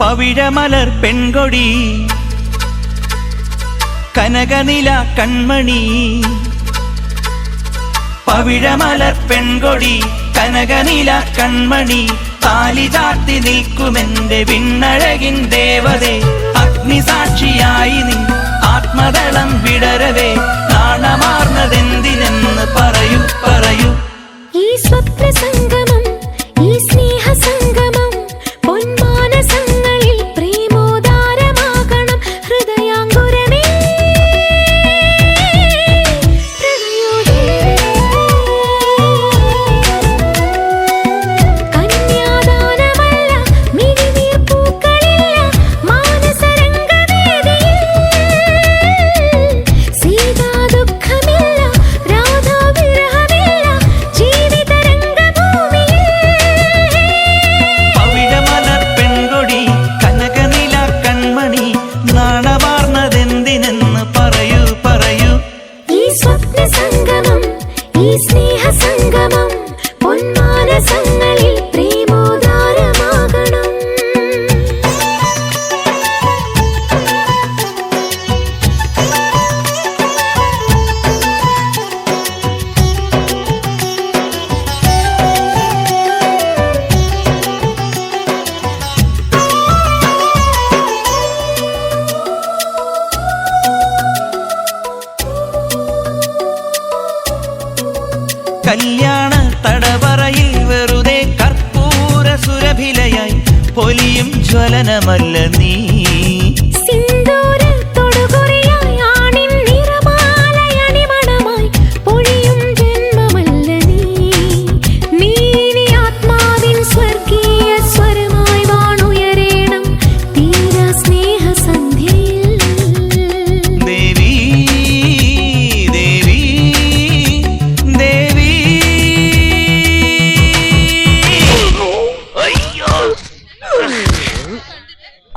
പവിഴമലർ പെൺകൊടി കനകനില കൺമണി. പവിഴമലർ പെൺകൊടി കനകനില കൺമണി. താലി ചാർത്തി നിൽക്കുമെന്റെ വിണ്ണഴകിൻ ദേവതേ അഗ്നിസാക്ഷിയായി നീ ആത്മതളം വിടരവേ. സംഗമം പൊന്മാനസങ്ങളിൽ പ്രേമോദാരമാകണം കല്യാണ തടവറയിൽ വെറുതെ കർപ്പൂര സുരഭിലയായി പൊലിയും ജ്വലനമല്ല നീ.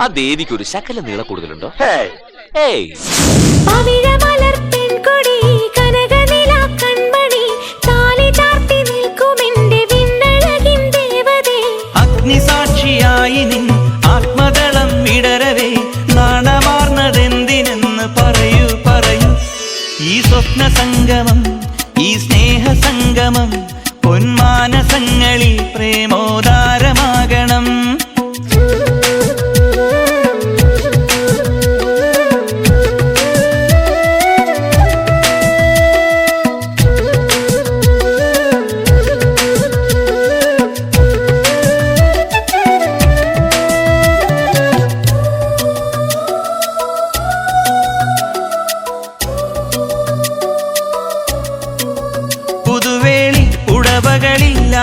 ആ ദേവിക്ക് ഒരു ശകല നീള കൂടുതലുണ്ടോ? ഏയ്. അഗ്നിസാക്ഷിയായി നിൻ വിടരവേ നാണമാർന്നതെന്തിനെന്ന് പറയൂ പറയൂ. ഈ സ്വപ്ന സംഗമം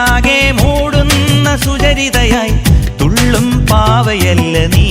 ഉടവകളിലാകെ മൂടുന്ന സുചരിതയായി തുള്ളും പാവയല്ല നീ.